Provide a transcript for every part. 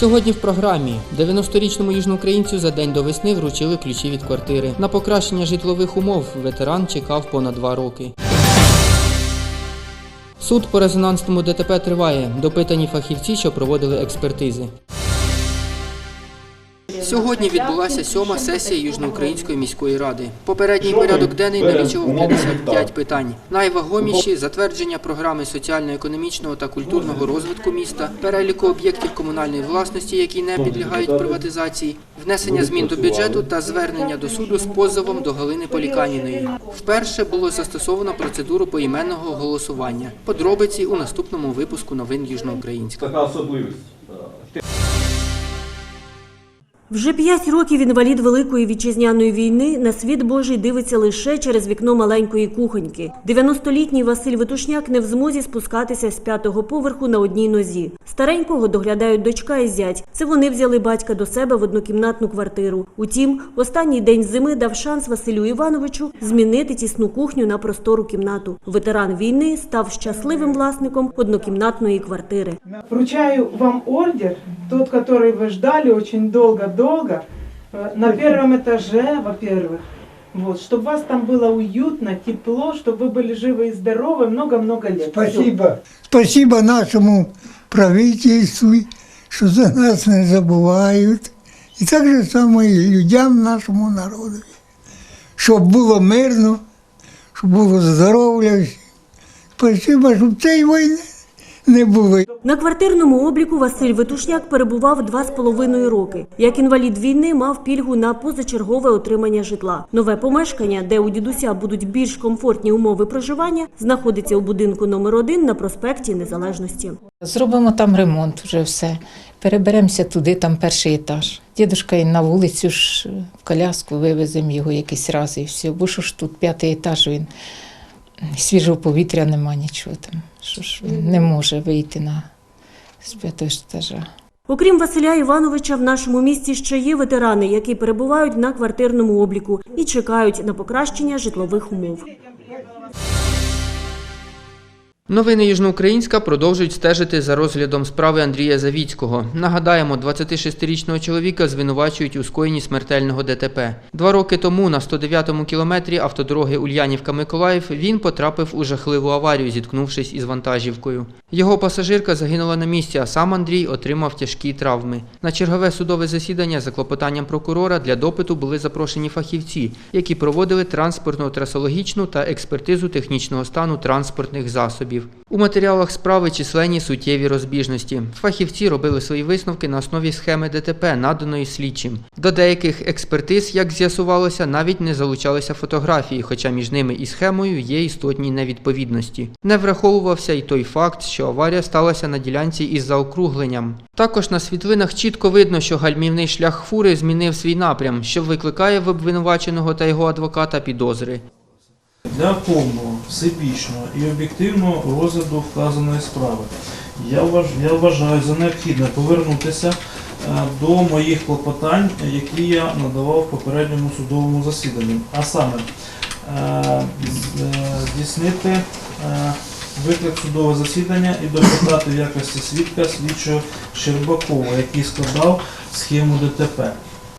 Сьогодні в програмі 90-річному южноукраїнцю за день до весни вручили ключі від квартири. На покращення житлових умов ветеран чекав понад два роки. Суд по резонансному ДТП триває. Допитані фахівці, що проводили експертизи. Сьогодні відбулася сьома сесія Южноукраїнської міської ради. Попередній порядок денний налічував 55 питань. Найвагоміші затвердження програми соціально-економічного та культурного розвитку міста, переліку об'єктів комунальної власності, які не підлягають приватизації, внесення змін до бюджету та звернення до суду з позовом до Галини Поліканіної. Вперше було застосовано процедуру поіменного голосування. Подробиці у наступному випуску новин Южноукраїнська. Така особливість. Вже п'ять років інвалід Великої вітчизняної війни на світ Божий дивиться лише через вікно маленької кухоньки. 90-літній Василь Витушняк не в змозі спускатися з п'ятого поверху на одній нозі. Старенького доглядають дочка і зять. Це вони взяли батька до себе в однокімнатну квартиру. Утім, останній день зими дав шанс Василю Івановичу змінити тісну кухню на простору кімнату. Ветеран війни став щасливим власником однокімнатної квартири. Вручаю вам ордер, тот, который вы ждали очень долго-долго, э, на первом этаже, во-первых. Вот, чтобы вас там было уютно, тепло, чтобы вы были живы и здоровы много-много лет. Спасибо. Спасибо нашему правительству, що за нас не забувають. І так же само і людям, нашому народу. Щоб було мирно, щоб було здоров'я. всім. Спасибо, щоб цієї війни не було. На квартирному обліку Василь Витушняк перебував два з половиною роки. Як інвалід війни мав пільгу на позачергове отримання житла. Нове помешкання, де у дідуся будуть більш комфортні умови проживання, знаходиться у будинку номер 1 на проспекті Незалежності. Зробимо там ремонт, вже все. Переберемося туди, там перший етаж. Дідушка і на вулицю ж в коляску вивеземо його якийсь раз і все. Бо що ж тут п'ятий етаж він свіжого повітря нема нічого там. Що ж він не може вийти на з п'ятого етажа. Окрім Василя Івановича, в нашому місті ще є ветерани, які перебувають на квартирному обліку і чекають на покращення житлових умов. Новини Южноукраїнська продовжують стежити за розглядом справи Андрія Завіцького. Нагадаємо, 26-річного чоловіка звинувачують у скоєнні смертельного ДТП. Два роки тому на 109-му кілометрі автодороги Ульянівка-Миколаїв він потрапив у жахливу аварію, зіткнувшись із вантажівкою. Його пасажирка загинула на місці, а сам Андрій отримав тяжкі травми. На чергове судове засідання за клопотанням прокурора для допиту були запрошені фахівці, які проводили транспортно-трасологічну та експертизу технічного стану транспортних засобів. У матеріалах справи численні суттєві розбіжності. Фахівці робили свої висновки на основі схеми ДТП, наданої слідчим. До деяких експертиз, як з'ясувалося, навіть не залучалися фотографії, хоча між ними і схемою є істотні невідповідності. Не враховувався й той факт, що аварія сталася на ділянці із заокругленням. Також на світлинах чітко видно, що гальмівний шлях фури змінив свій напрям, що викликає в обвинуваченого та його адвоката підозри. Для повного, всебічного і об'єктивного розгляду вказаної справи я, вваж, я вважаю за необхідне повернутися е, до моїх клопотань, які я надавав в попередньому судовому засіданні. А саме е, е, здійснити виклик судового засідання і допитати в якості свідка слідчого Щербакова, який складав схему ДТП.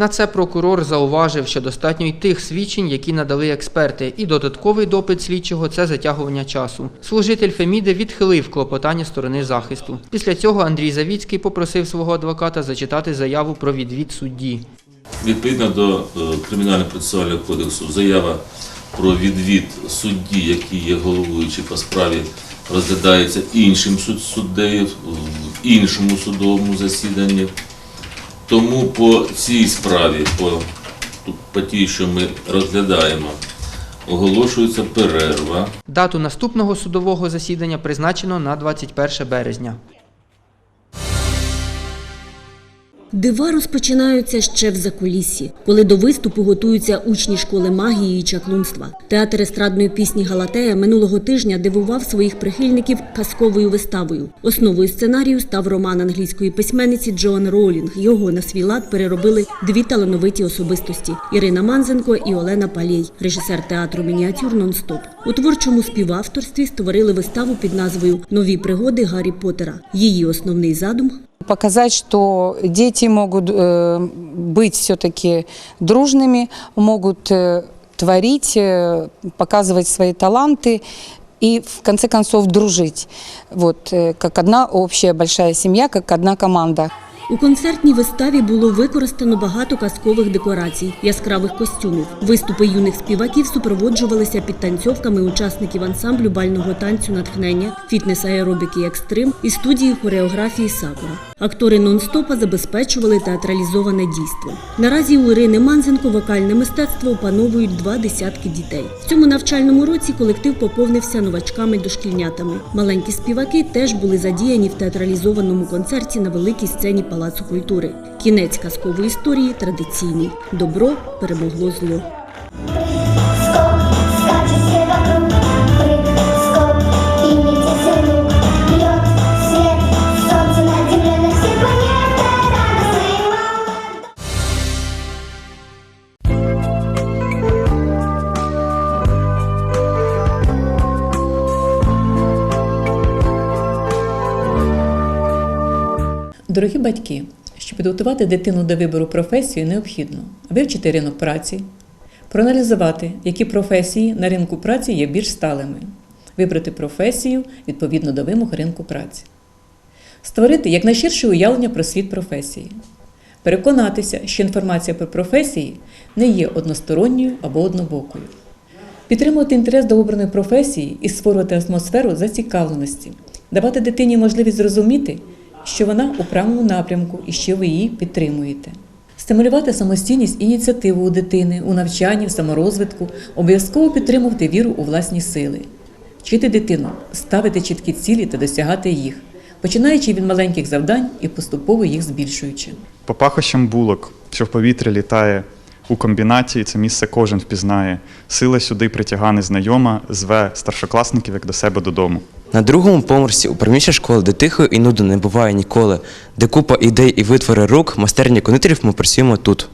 На це прокурор зауважив, що достатньо й тих свідчень, які надали експерти, і додатковий допит слідчого це затягування часу. Служитель Феміди відхилив клопотання сторони захисту. Після цього Андрій Завіцький попросив свого адвоката зачитати заяву про відвід судді. Відповідно до е, Кримінально-процесуального кодексу, заява про відвід судді, який є головуючий по справі, розглядається іншим суд- суддею в іншому судовому засіданні. Тому по цій справі, по, по тій, що ми розглядаємо, оголошується перерва. Дату наступного судового засідання призначено на 21 березня. Дива розпочинаються ще в закуліссі, коли до виступу готуються учні школи магії і чаклунства. Театр естрадної пісні Галатея минулого тижня дивував своїх прихильників казковою виставою. Основою сценарію став роман англійської письменниці Джоан Роулінг. Його на свій лад переробили дві талановиті особистості Ірина Манзенко і Олена Палєй, режисер театру мініатюр «Нон-стоп». У творчому співавторстві створили виставу під назвою Нові пригоди Гаррі Поттера». Її основний задум Показать, что дети могут э, быть все-таки дружными, могут э, творить, э, показывать свои таланты и в конце концов дружить. Вот, э, как одна общая большая семья, как одна команда. У концертній виставі було використано багато казкових декорацій, яскравих костюмів. Виступи юних співаків супроводжувалися підтанцьовками учасників ансамблю бального танцю натхнення, фітнес аеробіки екстрим і студії хореографії Сакура. Актори нон-стопа забезпечували театралізоване дійство. Наразі у Ірини Манзенко вокальне мистецтво опановують два десятки дітей. В цьому навчальному році колектив поповнився новачками-дошкільнятами. Маленькі співаки теж були задіяні в театралізованому концерті на великій сцені Палацу культури. Кінець казкової історії традиційний. Добро перемогло зло. Дорогі батьки, щоб підготувати дитину до вибору професії, необхідно вивчити ринок праці, проаналізувати, які професії на ринку праці є більш сталими, вибрати професію відповідно до вимог ринку праці, створити якнайширше уявлення про світ професії, переконатися, що інформація про професії не є односторонньою або однобокою, підтримувати інтерес до обраної професії і створювати атмосферу зацікавленості, давати дитині можливість зрозуміти, що вона у правильному напрямку і що ви її підтримуєте. Стимулювати самостійність і ініціативу у дитини у навчанні, в саморозвитку, обов'язково підтримувати віру у власні сили, вчити дитину, ставити чіткі цілі та досягати їх, починаючи від маленьких завдань і поступово їх збільшуючи. По пахощам булок, що в повітрі літає у комбінаті, це місце кожен впізнає. Сила сюди притяга незнайома, зве старшокласників як до себе додому. На другому поверсі у приміщенні школи, де тихо і нудно не буває ніколи, де купа ідей і витвори рук, майстерні кондитерів ми працюємо тут.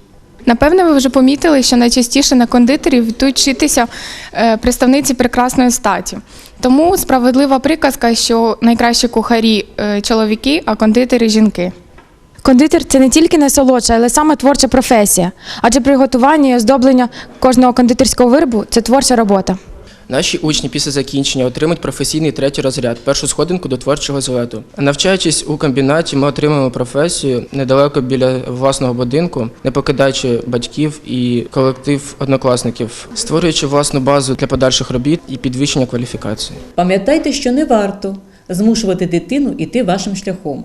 Напевне, ви вже помітили, що найчастіше на кондитерів йдуть вчитися е, представниці прекрасної статі. Тому справедлива приказка, що найкращі кухарі е, чоловіки, а кондитери жінки. Кондитер це не тільки насолодша, але саме творча професія. Адже приготування і оздоблення кожного кондитерського виробу це творча робота. Наші учні після закінчення отримують професійний третій розряд, першу сходинку до творчого злету. Навчаючись у комбінаті, ми отримуємо професію недалеко біля власного будинку, не покидаючи батьків і колектив однокласників, створюючи власну базу для подальших робіт і підвищення кваліфікації. Пам'ятайте, що не варто змушувати дитину йти вашим шляхом,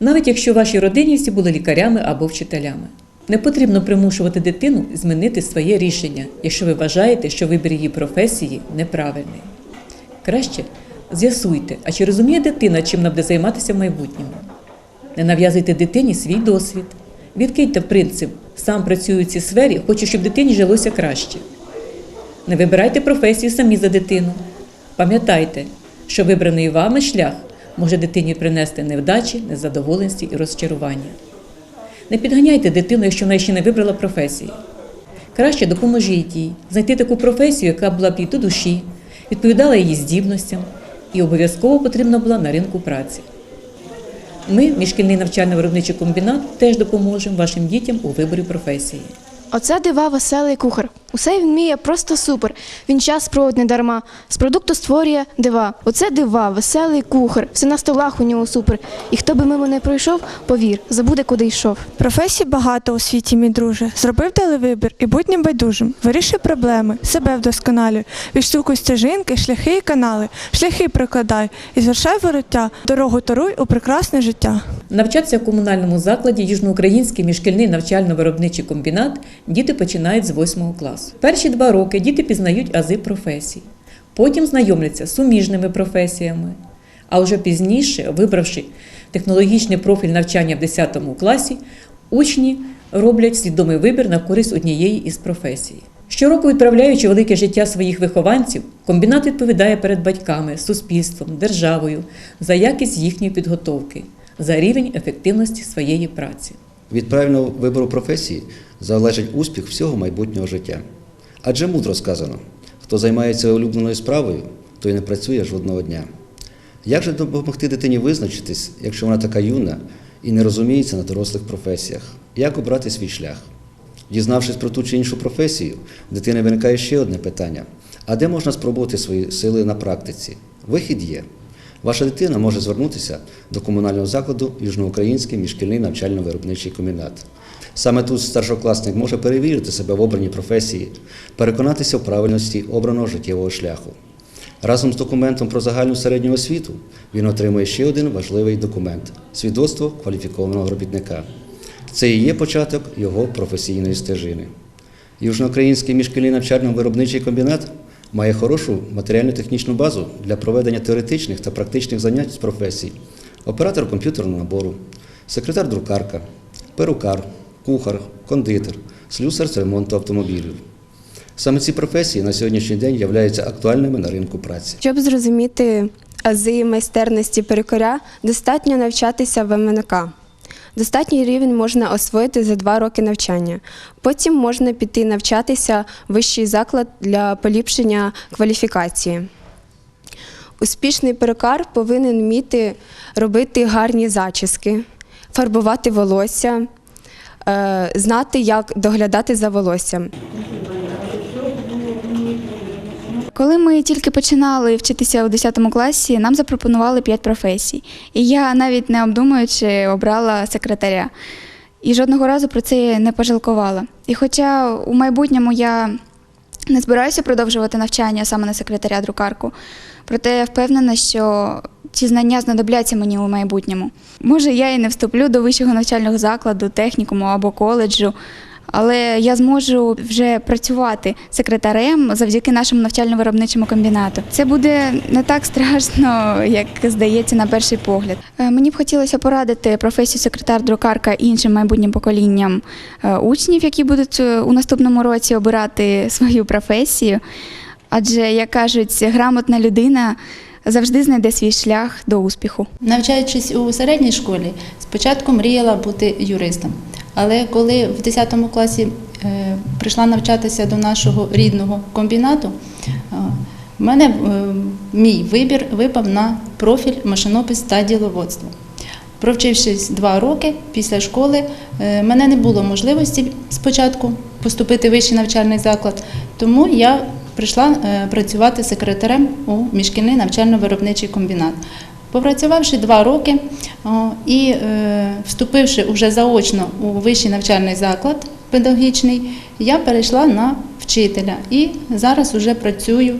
навіть якщо в вашій родині всі були лікарями або вчителями. Не потрібно примушувати дитину змінити своє рішення, якщо ви вважаєте, що вибір її професії неправильний. Краще з'ясуйте, а чи розуміє дитина, чим вона буде займатися в майбутньому. Не нав'язуйте дитині свій досвід. Відкиньте принцип сам працюю в цій сфері, хочу, щоб дитині жилося краще. Не вибирайте професію самі за дитину. Пам'ятайте, що вибраний вами шлях може дитині принести невдачі, незадоволеності і розчарування. Не підганяйте дитину, якщо вона ще не вибрала професії. Краще допоможіть їй знайти таку професію, яка була б їй до душі, відповідала її здібностям і обов'язково потрібна була на ринку праці. Ми, міжшкільний навчально-виробничий комбінат, теж допоможемо вашим дітям у виборі професії. Оце дива веселий кухар. Усе він вміє просто супер. Він час проводить не дарма. З продукту створює дива. Оце дива, веселий кухар. Все на столах у нього супер. І хто би мимо не пройшов, повір, забуде, куди йшов. Професій багато у світі, мій друже. Зробив дали вибір і будь небайдужим. Вирішуй проблеми, себе вдосконалюй. Відштовхуй стежинки, шляхи і канали. Шляхи прокладай і звершай вороття. Дорогу торуй у прекрасне життя. Навчатися в комунальному закладі Южноукраїнський міжшкільний навчально-виробничий комбінат діти починають з 8 класу. Перші два роки діти пізнають ази професій, потім знайомляться з суміжними професіями. А вже пізніше, вибравши технологічний профіль навчання в 10 класі, учні роблять свідомий вибір на користь однієї із професій. Щороку відправляючи велике життя своїх вихованців, комбінат відповідає перед батьками, суспільством, державою за якість їхньої підготовки, за рівень ефективності своєї праці. Від правильного вибору професії залежить успіх всього майбутнього життя. Адже мудро сказано: хто займається улюбленою справою, той не працює жодного дня. Як же допомогти дитині визначитись, якщо вона така юна і не розуміється на дорослих професіях. Як обрати свій шлях? Дізнавшись про ту чи іншу професію, в дитини виникає ще одне питання: а де можна спробувати свої сили на практиці? Вихід є. Ваша дитина може звернутися до комунального закладу Южноукраїнський міжшкільний навчально-виробничий комбінат. Саме тут старшокласник може перевірити себе в обраній професії, переконатися в правильності обраного життєвого шляху. Разом з документом про загальну середню освіту він отримує ще один важливий документ свідоцтво кваліфікованого робітника. Це і є початок його професійної стежини. Южноукраїнський міжшкільний навчально-виробничий комбінат має хорошу матеріально-технічну базу для проведення теоретичних та практичних занять з професій: оператор комп'ютерного набору, секретар-друкарка, перукар, кухар, кондитер, слюсар з ремонту автомобілів. Саме ці професії на сьогоднішній день являються актуальними на ринку праці. Щоб зрозуміти ази майстерності перукаря, достатньо навчатися в МНК. Достатній рівень можна освоїти за два роки навчання. Потім можна піти навчатися в вищий заклад для поліпшення кваліфікації. Успішний перукар повинен вміти робити гарні зачіски, фарбувати волосся, е, знати, як доглядати за волоссям. Коли ми тільки починали вчитися у 10 класі, нам запропонували 5 професій. І я навіть не обдумуючи обрала секретаря. І жодного разу про це не пожалкувала. І хоча у майбутньому я не збираюся продовжувати навчання саме на секретаря друкарку, проте я впевнена, що ці знання знадобляться мені у майбутньому. Може, я і не вступлю до вищого навчального закладу, технікуму або коледжу, але я зможу вже працювати секретарем завдяки нашому навчально-виробничому комбінату. Це буде не так страшно, як здається на перший погляд. Е, Мені б хотілося порадити професію секретар-друкарка іншим майбутнім поколінням е, учнів, які будуть е, у наступному році обирати свою професію. Адже, як кажуть, грамотна людина завжди знайде свій шлях до успіху. Навчаючись у середній школі, спочатку мріяла бути юристом. Але коли в 10 класі е, прийшла навчатися до нашого рідного комбінату, е, в мене е, мій вибір випав на профіль машинопис та діловодство. Провчившись два роки після школи, мене не було можливості спочатку поступити в вищий навчальний заклад, тому я прийшла працювати секретарем у міжшкільний навчально-виробничий комбінат. Попрацювавши два роки і е, вступивши уже заочно у вищий навчальний заклад педагогічний, я перейшла на вчителя і зараз уже працюю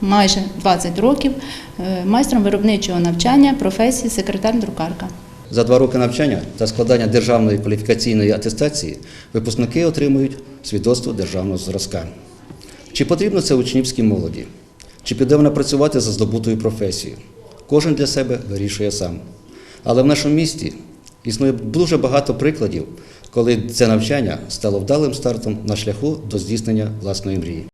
майже 20 років е, майстром виробничого навчання професії секретар-друкарка. За два роки навчання та складання державної кваліфікаційної атестації випускники отримують свідоцтво державного зразка. Чи потрібно це учнівській молоді? Чи піде вона працювати за здобутою професією? Кожен для себе вирішує сам. Але в нашому місті існує дуже багато прикладів, коли це навчання стало вдалим стартом на шляху до здійснення власної мрії.